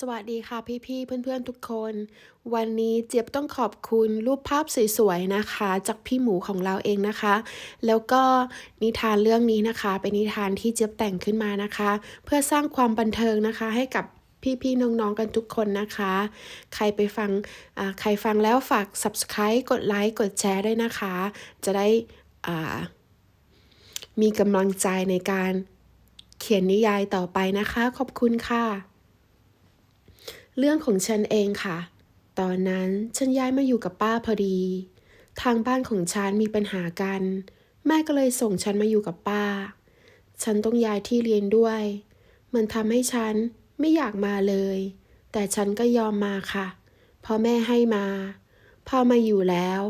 สวัสดีค่ะพี่ๆเพื่อนๆทุกคน วันนี้เจี๊ยบต้องขอบคุณรูปภาพสวยๆนะคะ จากพี่หมูของเราเองนะคะ แล้วก็นิทานเรื่องนี้นะคะ เป็นนิทานที่เจี๊ยบแต่งขึ้นมานะคะ เพื่อสร้างความบันเทิงนะคะ ให้กับพี่ๆน้องๆกันทุกคนนะคะ ใครไปฟังอ่าใครฟังแล้วฝาก subscribe กดไลค์กดแชร์ด้วยนะคะ จะได้อ่ามีกำลังใจในการเขียนนิยายต่อไปนะคะ ขอบคุณค่ะ เรื่องของฉันเองค่ะ ตอนนั้นฉันย้ายมาอยู่กับป้าพอดี ทางบ้านของฉันมีปัญหากัน แม่ก็เลยส่งฉันมาอยู่กับป้า ฉันต้องย้ายที่เรียนด้วย มันทำให้ฉันไม่อยากมาเลย แต่ฉันก็ยอมมาค่ะเพราะแม่ให้มา พอมาอยู่แล้ว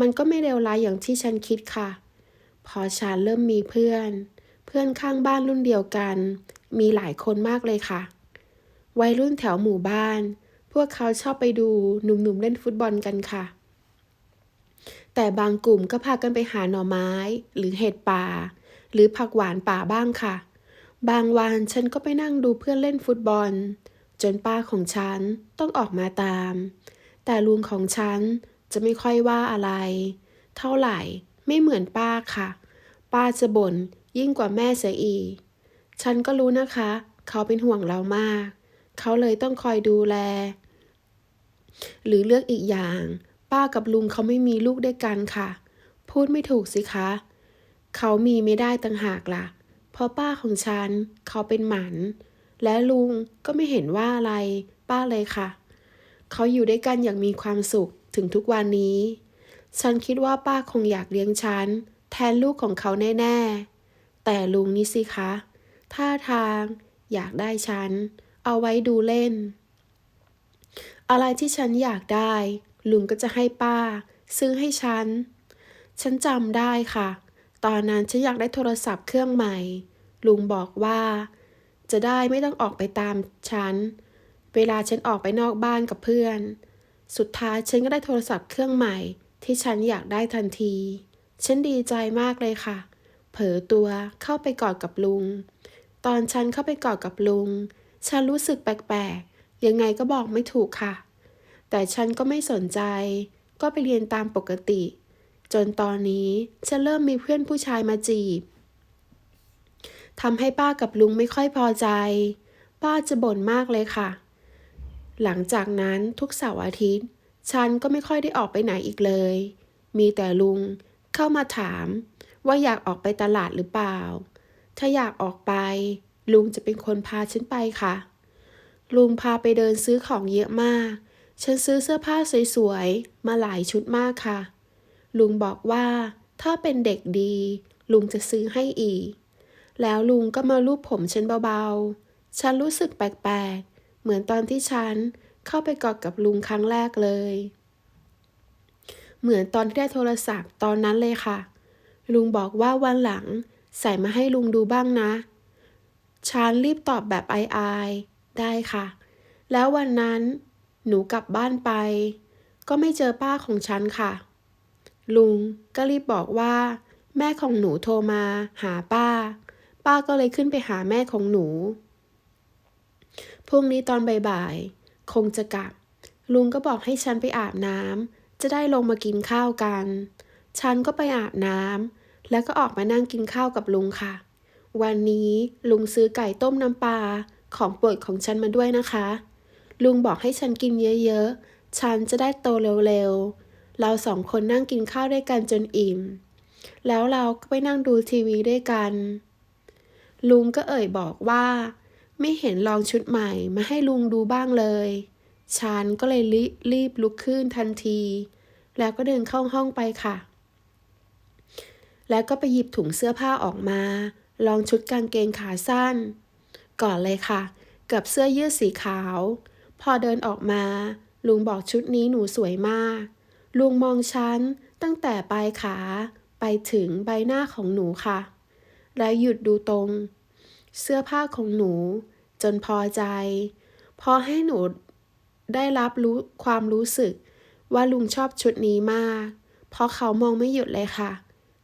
มันก็ไม่เลวร้ายอย่างที่ฉันคิดค่ะ พอฉันเริ่มมีเพื่อน เพื่อนข้างบ้านรุ่นเดียวกัน มีหลายคนมากเลยค่ะ วัยรุ่นแถวหมู่บ้าน พวกเขาชอบไปดูหนุ่มๆเล่นฟุตบอลกันค่ะ แต่บางกลุ่มก็พากันไปหาหน่อไม้ หรือเห็ดป่า หรือผักหวานป่าบ้างค่ะ บางวันฉันก็ไปนั่งดูเพื่อนเล่นฟุตบอล จนป้าของฉันต้องออกมาตาม แต่ลุงของฉันจะไม่ค่อยว่าอะไร เท่าไหร่ไม่เหมือนป้าค่ะ ป้าจะบ่นยิ่งกว่าแม่เสียอีก ฉันก็รู้นะคะ เขาเป็นห่วงเรามาก เขาเลยต้องคอยดูแล หรือเลือกอีกอย่าง ป้ากับลุงเขาไม่มีลูกด้วยกันค่ะ พูดไม่ถูกสิคะ เขามีไม่ได้ต่างหากล่ะ เพราะป้าของฉัน เขาเป็นหมัน และลุงก็ไม่เห็นว่าอะไร ป้าเลยค่ะ เขาอยู่ด้วยกันอย่างมีความสุขถึงทุกวันนี้ ฉันคิดว่าป้าคงอยากเลี้ยงฉัน แทนลูกของเขาแน่ ๆ แต่ลุงนี่สิคะท่าทางอยากได้ฉัน เอาไว้ดูเล่น อะไรที่ฉันอยากได้ ลุงก็จะให้ป้า ซื้อให้ฉัน ฉันจำได้ค่ะ ตอนนั้นฉันอยากได้โทรศัพท์เครื่องใหม่ ลุงบอกว่า จะได้ไม่ต้องออกไปตามฉัน เวลาฉันออกไปนอกบ้านกับเพื่อน สุดท้ายฉันก็ได้โทรศัพท์เครื่องใหม่ ที่ฉันอยากได้ทันที ฉันดีใจมากเลยค่ะ เผลอตัวเข้าไปกอดกับลุง ตอนฉันเข้าไปกอดกับลุง ฉันรู้สึกแปลกๆ ยังไงก็บอกไม่ถูกค่ะ แต่ฉันก็ไม่สนใจ ก็ไปเรียนตามปกติ จนตอนนี้ฉันเริ่มมีเพื่อนผู้ชายมาจีบทำให้ป้ากับลุงไม่ค่อยพอใจ ป้าจะบ่นมากเลยค่ะ หลังจากนั้นทุกเสาร์อาทิตย์ ฉันก็ไม่ค่อยได้ออกไปไหนอีกเลย มีแต่ลุงเข้ามาถาม ว่าอยากออกไปตลาดหรือเปล่า ถ้าอยากออกไป ลุงจะเป็นคนพาฉันไปค่ะ ลุงพาไปเดินซื้อของเยอะมาก ฉันซื้อเสื้อผ้าสวยๆ มาหลายชุดมากค่ะ ลุงบอกว่าถ้าเป็นเด็กดี ลุงจะซื้อให้อีก แล้วลุงก็มาลูบผมฉันเบาๆ ฉันรู้สึกแปลกๆ เหมือนตอนที่ฉันเข้าไปกอดกับลุงครั้งแรกเลย เหมือนตอนที่ได้โทรศัพท์ตอนนั้นเลยค่ะ ลุงบอกว่าวันหลังใส่มาให้ลุงดูบ้างนะ ฉันรีบตอบแบบอายๆ ได้ค่ะ แล้ววันนั้น หนูกลับบ้านไป ก็ไม่เจอป้าของฉันค่ะ ลุงก็รีบบอกว่า แม่ของหนูโทรมาหาป้า ป้าก็เลยขึ้นไปหาแม่ของหนู พรุ่งนี้ตอนบ่ายๆ คงจะกลับ ลุงก็บอกให้ฉันไปอาบน้ำ จะได้ลงมากินข้าวกัน ฉันก็ไปอาบน้ำ แล้วก็ออกมานั่งกินข้าวกับลุงค่ะ วันนี้ลุงซื้อไก่ต้มน้ำปลาของโปรดของฉันมาด้วยนะคะ ลุงบอกให้ฉันกินเยอะๆ ฉันจะได้โตเร็วๆ เราสองคนนั่งกินข้าวด้วยกันจนอิ่ม แล้วเราก็ไปนั่งดูทีวีด้วยกัน ลุงก็เอ่ยบอกว่า ไม่เห็นลองชุดใหม่มาให้ลุงดูบ้างเลย ฉันก็เลยรรีบลุกขึ้นทันที แล้วก็เดินเข้าห้องไปค่ะ แล้วก็ไปหยิบถุงเสื้อผ้าออกมา ลองชุดกางเกงขาสั้น ก่อนเลยค่ะ กับเสื้อยืดสีขาว พอเดินออกมา ลุงบอกชุดนี้หนูสวยมาก ลุงมองฉันตั้งแต่ปลายขา ไปถึงใบหน้าของหนูค่ะ แล้วหยุดดูตรง เสื้อผ้าของหนู จนพอใจ พอให้หนูได้รับรู้ความรู้สึก ว่าลุงชอบชุดนี้มาก เพราะเขามองไม่หยุดเลยค่ะ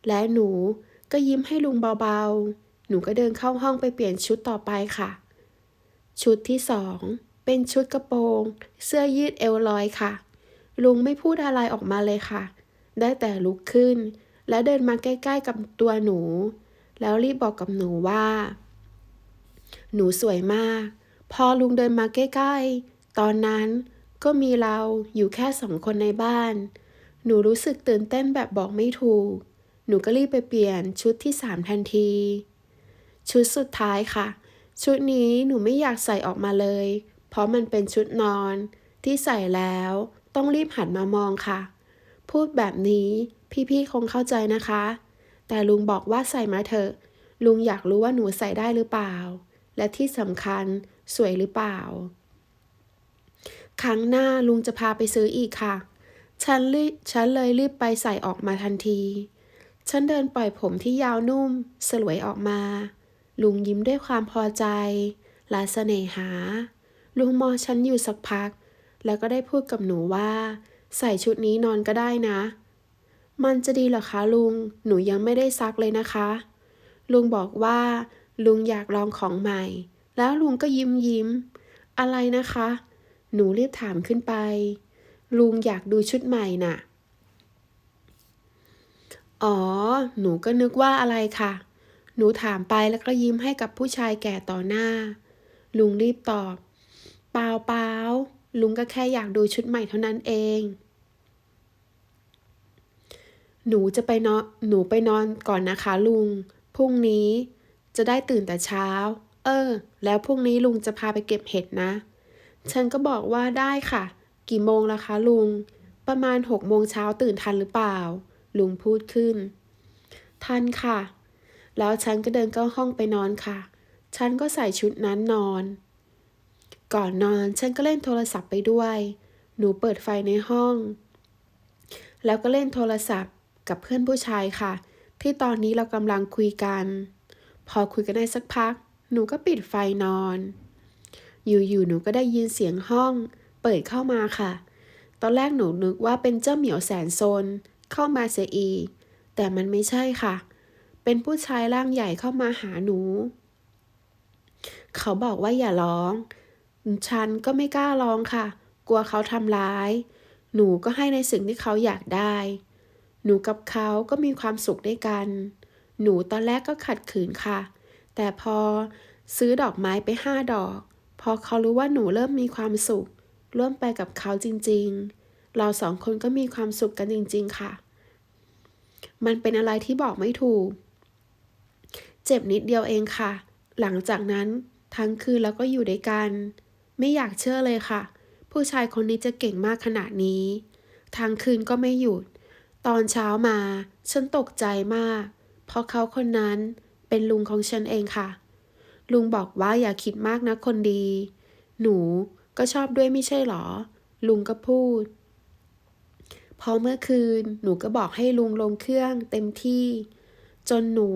และหนู ก็ยิ้มให้ลุงเบาๆ หนูก็เดินเข้าห้องไปเปลี่ยนชุดต่อไปค่ะ ชุดที่สองเป็นชุดกระโปรง เสื้อยืดเอวลอยค่ะ ลุงไม่พูดอะไรออกมาเลยค่ะ ได้แต่ลุกขึ้น และเดินมาใกล้ๆกับตัวหนู แล้วรีบบอกกับหนูว่า หนูสวยมาก พอลุงเดินมาใกล้ๆ ตอนนั้นก็มีเราอยู่แค่สองคนในบ้าน หนูรู้สึกตื่นเต้นแบบบอกไม่ถูก หนูก็รีบไปเปลี่ยนชุดที่สามทันที ชุดสุดท้ายค่ะ ชุดนี้หนูไม่อยากใส่ออกมาเลย เพราะมันเป็นชุดนอน ที่ใส่แล้วต้องรีบหันมามองค่ะ พูดแบบนี้พี่ๆคงเข้าใจนะคะ แต่ลุงบอกว่าใส่มาเถอะ ลุงอยากรู้ว่าหนูใส่ได้หรือเปล่า และที่สำคัญสวยหรือเปล่า ครั้งหน้าลุงจะพาไปซื้ออีกค่ะ ฉันรีฉันเลยรีบไปใส่ออกมาทันที ฉันเดินปล่อยผมที่ยาวนุ่ม สลวยออกมา ลุงยิ้มด้วยความพอใจ และเสน่หา ลุงมองฉันอยู่สักพัก แล้วก็ได้พูดกับหนูว่า ใส่ชุดนี้นอนก็ได้นะ มันจะดีเหรอคะลุง หนูยังไม่ได้ซักเลยนะคะ ลุงบอกว่า ลุงอยากลองของใหม่ แล้วลุงก็ยิ้มยิ้ม อะไรนะคะ หนูรีบถามขึ้นไป ลุงอยากดูชุดใหม่น่ะ อ๋อ หนูก็นึกว่าอะไรค่ะ หนูถามไปแล้วก็ยิ้มให้กับผู้ชายแก่ต่อหน้า ลุงรีบตอบ เปล่าเปล่าลุงก็แค่อยากดูชุดใหม่เท่านั้นเอง หนูจะไปนอนหนูไปนอนก่อนนะคะลุง พรุ่งนี้จะได้ตื่นแต่เช้า เออ แล้วพรุ่งนี้ลุงจะพาไปเก็บเห็ดนะ ฉันก็บอกว่าได้ค่ะ กี่โมงละคะลุง ประมาณหกโมงเช้าตื่นทันหรือเปล่า ลุงพูดขึ้น ทันค่ะ แล้วฉันก็เดินเข้าห้องไปนอนค่ะ ฉันก็ใส่ชุดนั้นนอน ก่อนนอนฉันก็เล่นโทรศัพท์ไปด้วย หนูเปิดไฟในห้อง แล้วก็เล่นโทรศัพท์กับเพื่อนผู้ชายค่ะ ที่ตอนนี้เรากำลังคุยกัน พอคุยกันได้สักพัก หนูก็ปิดไฟนอน อยู่ๆหนูก็ได้ยินเสียงห้อง เปิดเข้ามาค่ะ ตอนแรกหนูนึกว่าเป็นเจ้าเหมียวแสนซน เข้ามาเสียอีก แต่มันไม่ใช่ค่ะ เป็นผู้ชายร่างใหญ่เข้ามาหาหนู เขาบอกว่าอย่าร้อง ฉันก็ไม่กล้าร้องค่ะ กลัวเขาทำร้าย หนูก็ให้ในสิ่งที่เขาอยากได้ หนูกับเขาก็มีความสุขด้วยกัน หนูตอนแรกก็ขัดขืนค่ะ แต่พอซื้อดอกไม้ไปห้าดอก พอเขารู้ว่าหนูเริ่มมีความสุข ร่วมไปกับเขาจริง ๆ เราสองคนก็มีความสุขกันจริง ๆ ค่ะ มันเป็นอะไรที่บอกไม่ถูก เจ็บนิดเดียวเองค่ะ หลังจากนั้นทั้งคืนแล้วก็อยู่ด้วยกัน ไม่อยากเชื่อเลยค่ะ ผู้ชายคนนี้จะเก่งมากขนาดนี้ ทั้งคืนก็ไม่หยุด ตอนเช้ามา ฉันตกใจมาก เพราะเขาคนนั้นเป็นลุงของฉันเองค่ะ ลุงบอกว่าอย่าคิดมากนะคนดี หนูก็ชอบด้วยไม่ใช่หรอ ลุงก็พูด พอเมื่อคืนหนูก็บอกให้ลุงลงเครื่องเต็มที่ จนหนู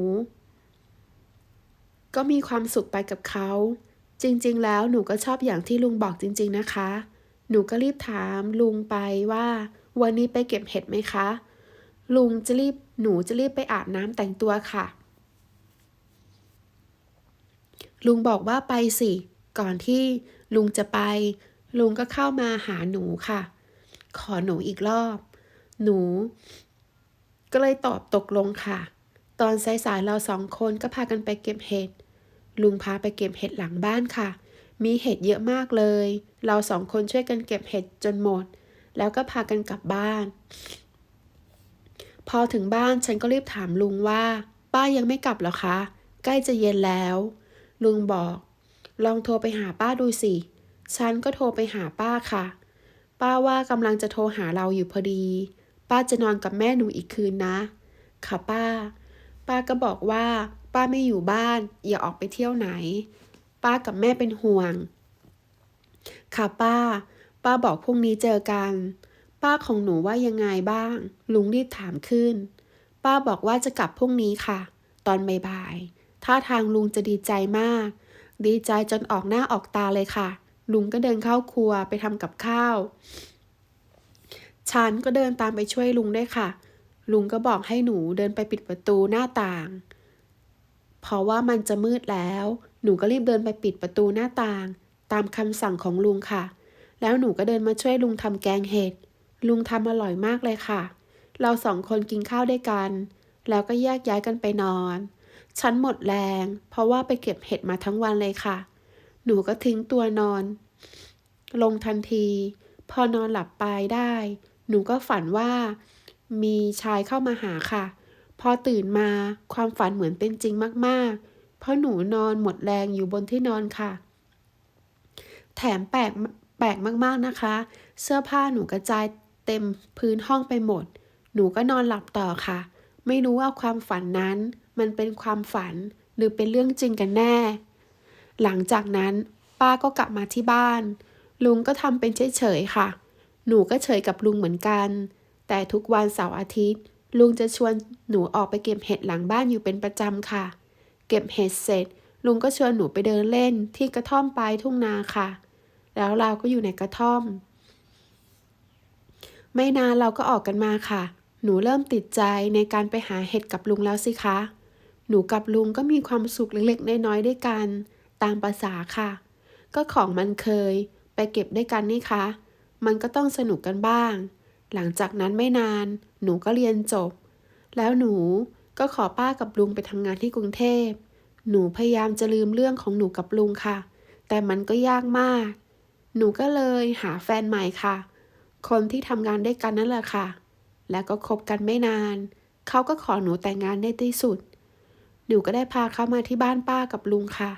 ก็มีความสุขไปกับเขา จริงๆ แล้วหนูก็ชอบอย่างที่ลุงบอกจริง ๆ นะคะ หนูก็รีบถามลุงไปว่า วันนี้ไปเก็บเห็ดไหมคะ ลุงจะรีบหนูจะรีบไปอาบน้ำแต่งตัวค่ะ ลุงบอกว่าไปสิ ก่อนที่ลุงจะไป ลุงก็เข้ามาหาหนูค่ะ ขอหนูอีกรอบ หนู ก็เลยตอบตกลงค่ะ ตอนสายๆเราสองคนก็พากันไปเก็บเห็ด ลุงพาไปเก็บเห็ดหลังบ้านค่ะ มีเห็ดเยอะมากเลย เราสองคนช่วยกันเก็บเห็ดจนหมด แล้วก็พากันกลับบ้าน พอถึงบ้านฉันก็รีบถามลุงว่า ป้ายังไม่กลับเหรอคะ ใกล้จะเย็นแล้ว ลุงบอก ลองโทรไปหาป้าดูสิ ฉันก็โทรไปหาป้าค่ะ ป้าว่ากำลังจะโทรหาเราอยู่พอดี ป้าจะนอนกับแม่หนูอีกคืนนะ ค่ะป้า ป้าก็บอกว่า ป้าไม่อยู่บ้าน อย่าออกไปเที่ยวไหน ป้ากับแม่เป็นห่วง ค่ะป้า ป้าบอกพรุ่งนี้เจอกัน ป้าของหนูว่ายังไงบ้าง ลุงรีบถามขึ้น ป้าบอกว่าจะกลับพรุ่งนี้ค่ะ ตอนบ่ายๆท่าทางลุงจะดีใจมาก ดีใจจนออกหน้าออกตาเลยค่ะ ลุงก็เดินเข้าครัวไปทำกับข้าว ฉันก็เดินตามไปช่วยลุงได้วยค่ะ ลุงก็บอกให้หนูเดินไปปิดประตูหน้าต่าง เพราะว่ามันจะมืดแล้ว หนูก็รีบเดินไปปิดประตูหน้าต่าง ตามคำสั่งของลุงค่ะ แล้วหนูก็เดินมาช่วยลุงทำแกงเห็ด ลุงทำอร่อยมากเลยค่ะ เราสองคนกินข้าวด้วยกัน แล้วก็แยกย้ายกันไปนอน ฉันหมดแรง เพราะว่าไปเก็บเห็ดมาทั้งวันเลยค่ะ หนูก็ทิ้งตัวนอน ลงทันที พอนอนหลับไปได้ หนูก็ฝันว่า มีชายเข้ามาหาค่ะ พอตื่นมาความฝันเหมือนเป็นจริงมากๆ เพราะหนูนอนหมดแรงอยู่บนที่นอนค่ะ แถมแปลกแปลกมากๆนะคะ เสื้อผ้าหนูกระจายเต็มพื้นห้องไปหมด หนูก็นอนหลับต่อค่ะ ไม่รู้ว่าความฝันนั้น มันเป็นความฝันหรือเป็นเรื่องจริงกันแน่ หลังจากนั้นป้าก็กลับมาที่บ้าน ลุงก็ทำเป็นเฉยๆค่ะ หนูก็เฉยกับลุงเหมือนกัน แต่ทุกวันเสาร์อาทิตย์ ลุงจะชวนหนูออกไปเก็บเห็ดหลังบ้านอยู่เป็นประจำค่ะ เก็บเห็ดเสร็จ ลุงก็ชวนหนูไปเดินเล่นที่กระท่อมปลายทุ่งนาค่ะ แล้วเราก็อยู่ในกระท่อม ไม่นานเราก็ออกกันมาค่ะ หนูเริ่มติดใจในการไปหาเห็ดกับลุงแล้วสิคะ หนูกับลุงก็มีความสุขเล็กๆน้อยๆด้วยกัน ตามภาษาค่ะ ก็ของมันเคย ไปเก็บด้วยกันนี่คะ มันก็ต้องสนุกกันบ้าง หลังจากนั้นไม่นาน หนูก็เรียนจบ แล้วหนูก็ขอป้ากับลุงไปทำงานที่กรุงเทพ หนูพยายามจะลืมเรื่องของหนูกับลุงค่ะ แต่มันก็ยากมาก หนูก็เลยหาแฟนใหม่ค่ะ คนที่ทำงานด้วยกันนั่นแหละค่ะ แล้วก็คบกันไม่นาน เขาก็ขอหนูแต่งงานในที่สุด หนูก็ได้พาเขามาที่บ้านป้ากับลุงค่ะ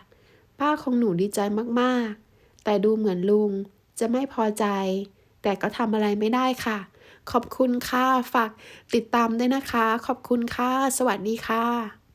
ป้าของหนูดีใจมากๆ แต่ดูเหมือนลุงจะไม่พอใจ แต่ก็ทำอะไรไม่ได้ค่ะ ขอบคุณค่ะ ฝากติดตามด้วยนะคะ ขอบคุณค่ะ สวัสดีค่ะ